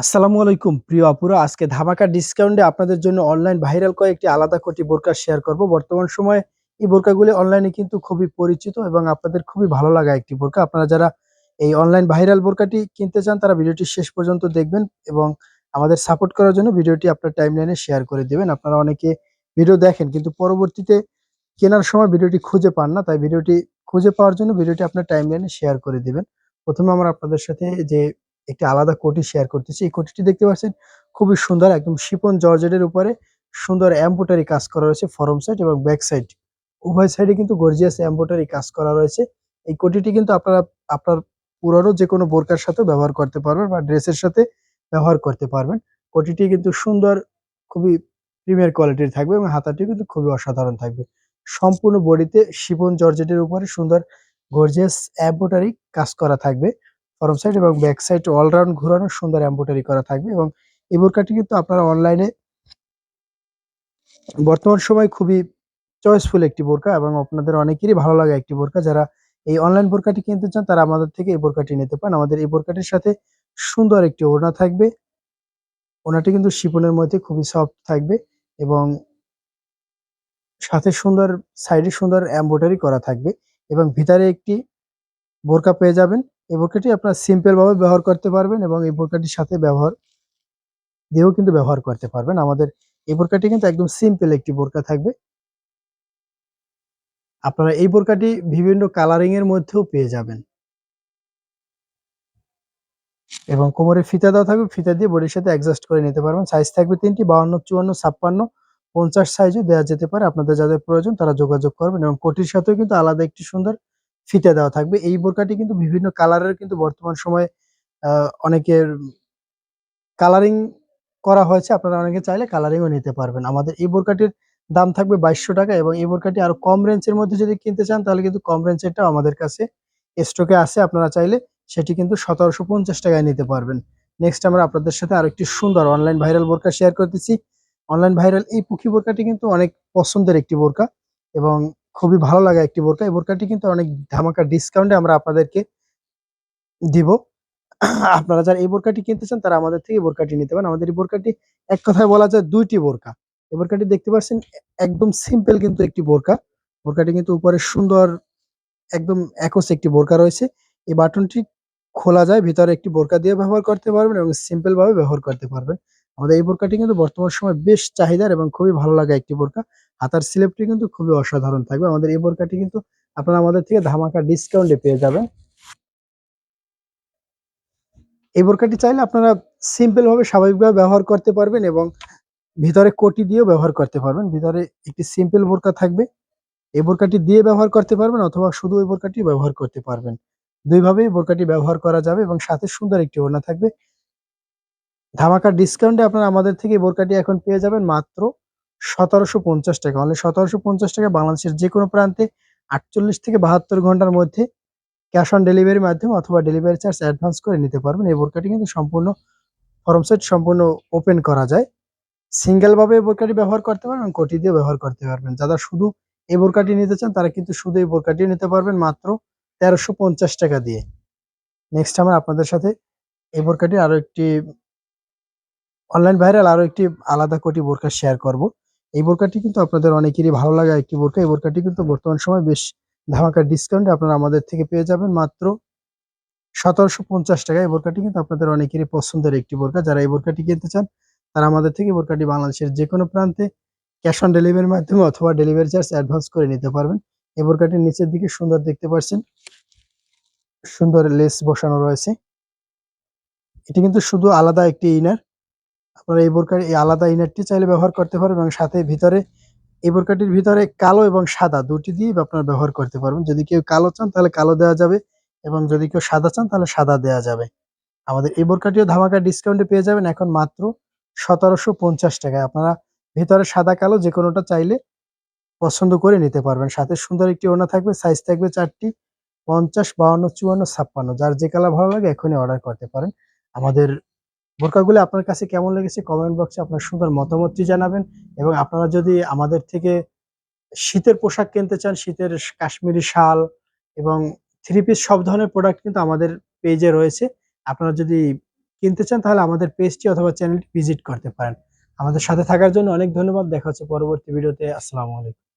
আসসালামু আলাইকুম প্রিয় আপুরা, আজকে ধামাকা ডিসকাউন্টে আপনাদের জন্য অনলাইন ভাইরাল কয়েকটি আলাদা কোটি বোরকা শেয়ার করব। বর্তমান সময়ে এই বোরকাগুলি অনলাইনে কিন্তু খুবই পরিচিত এবং আপনাদের খুবই ভালো লাগা একটি বোরকা। আপনারা যারা এই অনলাইন ভাইরাল বোরকাটি কিনতে চান, তারা ভিডিওটি শেষ পর্যন্ত দেখবেন এবং আমাদের সাপোর্ট করার জন্য ভিডিওটি আপনার টাইমলাইনে শেয়ার করে দেবেন। আপনারা অনেকে ভিডিও দেখেন, কিন্তু পরবর্তীতে কেনার সময় ভিডিওটি খুঁজে পান না, তাই ভিডিওটি খুঁজে পাওয়ার জন্য ভিডিওটি আপনার টাইমলাইনে শেয়ার করে দিবেন। প্রথমে আমরা আপনাদের সাথে যে একটি আলাদা কোটি শেয়ার করতেছি। এই কোটিটি দেখতে পাচ্ছেন, খুবই সুন্দর, একদম শিপন জর্জেটের উপরে সুন্দর এম্বোটারি কাজ করা রয়েছে ফরম সাইড এবং ব্যাক সাইড উভয় সাইডে কিন্তু গর্জিয়াস এম্বোটারি কাজ করা রয়েছে। এই কোটিটি কিন্তু আপনারা, আপনার পুরনো যে কোনো বোরকার সাথে ব্যবহার করতে পারবেন বা ড্রেসের সাথে ব্যবহার করতে পারবেন। কোটিটি কিন্তু সুন্দর, খুবই প্রিমিয়ার কোয়ালিটির থাকবে এবং হাতাটি কিন্তু খুবই অসাধারণ থাকবে। সম্পূর্ণ বডিতে শিপন জর্জেটের উপরে সুন্দর গর্জিয়াস এম্বোটারি কাজ করা থাকবে। ফরম সাইড এবং ব্যাক সাইড অলরাউন্ড ঘুরানো সুন্দর এম্বোটারি করা থাকবে এবং এই বোরকাটি কিন্তু আপনারা অনলাইনে বর্তমান সময় খুবই চয়েসফুল একটি বোরকা এবং আপনাদের অনেকেরই ভালো লাগে একটি বোরকা যারা এই অনলাইন বোরকাটি কিনতে চান, তারা আমাদের থেকে এই বোরকাটি নিতে পারেন। আমাদের এই বোরকাটির সাথে সুন্দর একটি ওড়না থাকবে। ওড়নাটি কিন্তু শিপনের মধ্যে খুবই সফট থাকবে এবং সাথে সুন্দর সাইডে সুন্দর এম্বোটারি করা থাকবে এবং ভিতরে একটি বোরকা পেয়ে যাবেন। এই বোরকাটি আপনারা সিম্পল ভাবে ব্যবহার করতে পারবেন এবং এই বোরকাটির সাথে ব্যবহার দিয়েও কিন্তু ব্যবহার করতে পারবেন। আমাদের এই বোরকাটি কিন্তু একদম সিম্পল একটি বোরকা থাকবে। আপনারা এই বোরকাটি বিভিন্ন কালারিং এর মধ্যেও পেয়ে যাবেন। এবং কোমরে ফিতা দেওয়া থাকবে, ফিতা দিয়ে বডির সাথে অ্যাডজাস্ট করে নিতে পারবেন। সাইজ থাকবে তিনটি, বাউন্ন, চুয়ান্ন, ছাপ্পান্ন, পঞ্চাশ সাইজও দেওয়া যেতে পারে। আপনাদের যাদের প্রয়োজন তারা যোগাযোগ করবেন এবং কোটির সাথেও কিন্তু আলাদা একটি সুন্দর ফিতে দেওয়া থাকবে। এই বোরকাটি কিন্তু বিভিন্ন কালারের কিন্তু বর্তমান সময়ে অনেকের কালারিং করা হয়েছে। আপনারা অনেকে চাইলে কালারিংও নিতে পারবেন। আমাদের এই বোরকাটির দাম থাকবে বাইশশো টাকা এবং এই বোরকাটি আরও কম রেঞ্জের মধ্যে যদি কিনতে চান, তাহলে কিন্তু কম রেঞ্জেরটাও আমাদের কাছে স্টকে আছে। আপনারা চাইলে সেটি কিন্তু সতেরোশো পঞ্চাশ টাকায় নিতে পারবেন। নেক্সট আমরা আপনাদের সাথে আরও একটি সুন্দর অনলাইন ভাইরাল বোরকা শেয়ার করতেছি। অনলাইন ভাইরাল এই পুঁকি বোরকাটি কিন্তু অনেক পছন্দের একটি বোরকা এবং খুবই ভালো লাগা একটি বোরকা। এই বোরকাটি কিন্তু অনেক ধামাকা ডিসকাউন্টে আমরা আপনাদেরকে দিব। আপনারা যারা এই বোরকাটি কিনতে চান তারা আমাদের থেকে বোরকাটি নিতে পারেন। আমাদের এই বোরকাটি এক কথায় বলা যায় দুইটি বোরকা। এই বোরকাটি দেখতে পাচ্ছেন, একদম সিম্পল কিন্তু একটি বোরকা। বোরকাটি কিন্তু উপরে সুন্দর, একদম একস একটি বোরকা রয়েছে। এই বাটনটি খোলা যায়, ভিতরে একটি বোরকা দিয়ে ব্যবহার করতে পারবেন এবং সিম্পল ভাবে ব্যবহার করতে পারবেন। আমাদের এই বোরকাটি কিন্তু বর্তমান সময় বেশ চাহিদার এবং খুবই ভালো লাগা একটি বোরকা। হাতার স্লিপটি কিন্তু খুবই অসাধারণ থাকবে। আমাদের এই বোরকাটি কিন্তু আপনারা আমাদের থেকে ধামাকা ডিসকাউন্টে পেয়ে যাবেন। এই বোরকাটি চাইলে আপনারা সিম্পল ভাবে স্বাভাবিকভাবে ব্যবহার করতে পারবেন এবং ভিতরে কোটি দিয়েও ব্যবহার করতে পারবেন। ভিতরে একটি সিম্পল বোরকা থাকবে। এই বোরকাটি দিয়ে ব্যবহার করতে পারবেন অথবা শুধু ওই বোরকাটি ব্যবহার করতে পারবেন। দুইভাবেই বোরকাটি ব্যবহার করা যাবে এবং সাথে সুন্দর একটি ওড়না থাকবে। ধামাকা ডিসকাউন্টে আপনারা আমাদের থেকে বোরকাটি এখন পেয়ে যাবেন মাত্র সতেরোশো পঞ্চাশ টাকা। অনলি সতেরোশো পঞ্চাশ টাকা বাংলাদেশের যে কোনো প্রান্তে আটচল্লিশ থেকে বাহাত্তর ঘণ্টার মধ্যে ক্যাশ অন ডেলিভারির মাধ্যমে অথবা ডেলিভারি চার্জ অ্যাডভান্স করে নিতে পারবেন। এই বোরকাটি কিন্তু সম্পূর্ণ ফরম সেট সম্পূর্ণ ওপেন করা যায়। সিঙ্গেলভাবে এই বোরকাটি ব্যবহার করতে পারবেন কোটি দিয়ে ব্যবহার করতে পারবেন। যারা শুধু এই বোরকাটি নিতে চান, তারা কিন্তু শুধু এই বোরকাটি নিতে পারবেন মাত্র তেরোশো পঞ্চাশ টাকা দিয়ে। নেক্সট আমরা আপনাদের সাথে এই বোরকাটি আরও একটি অনলাইন ভাইরাল আরও একটি আলাদা কোটি বোরকা শেয়ার করব। এই বোরকাটি কিন্তু আপনাদের অনেকেরই ভালো লাগা একটি বোরকা। এই বোরকাটি কিন্তু বর্তমান সময় বেশ ধামাকা ডিসকাউন্টে আপনারা আমাদের থেকে পেয়ে যাবেন মাত্র সতেরোশো পঞ্চাশ টাকা। এই বোরকাটি কিন্তু আপনাদের অনেকেরই পছন্দের একটি বোরকা। যারা এই বোরকাটি কিনতে চান, তারা আমাদের থেকে বোরকাটি বাংলাদেশের যে কোনো প্রান্তে ক্যাশ অন ডেলিভারির মাধ্যমে অথবা ডেলিভারি চার্জ অ্যাডভান্স করে নিতে পারবেন। এই বোরকাটির নিচের দিকে সুন্দর দেখতে পাচ্ছেন, সুন্দর লেস বসানো রয়েছে। এটি কিন্তু শুধু আলাদা একটি ইনার আপনারা এই বোরকার এই আলাদা ইনারটি চাইলে ব্যবহার করতে পারবেন এবং সাথে ভিতরে এই বোরকাটির ভিতরে কালো এবং সাদা দুটি দিয়ে আপনারা ব্যবহার করতে পারবেন। যদি কেউ কালো চান তাহলে কালো দেওয়া যাবে এবং যদি কেউ সাদা চান তাহলে সাদা দেওয়া যাবে। আমাদের এই বোরকাটিও ধামাকা ডিসকাউন্টে পেয়ে যাবেন এখন মাত্র সতেরোশো পঞ্চাশ টাকায়। আপনারা ভিতরে সাদা, কালো যে কোনোটা চাইলে পছন্দ করে নিতে পারবেন। সাথে সুন্দর একটি ওনা থাকবে সাইজ থাকবে চারটি, পঞ্চাশ, বাউন্ন, চুয়ান্ন, ছাপ্পান্ন। যার যে কালার ভালো লাগে এখনই অর্ডার করতে পারেন। আমাদের বোরকাগুলো আপনার কাছে কেমন লেগেছে কমেন্ট বক্সে আপনার সুন্দর মতামতটি জানাবেন এবং আপনারা যদি আমাদের থেকে শীতের পোশাক কিনতে চান, শীতের কাশ্মীরি শাল এবং থ্রি পিস সব ধরনের প্রোডাক্ট কিন্তু আমাদের পেজে রয়েছে। আপনারা যদি কিনতে চান তাহলে আমাদের পেজটি অথবা চ্যানেলটি ভিজিট করতে পারেন। আমাদের সাথে থাকার জন্য অনেক ধন্যবাদ। দেখা হচ্ছে পরবর্তী ভিডিওতে আসসালামু আলাইকুম।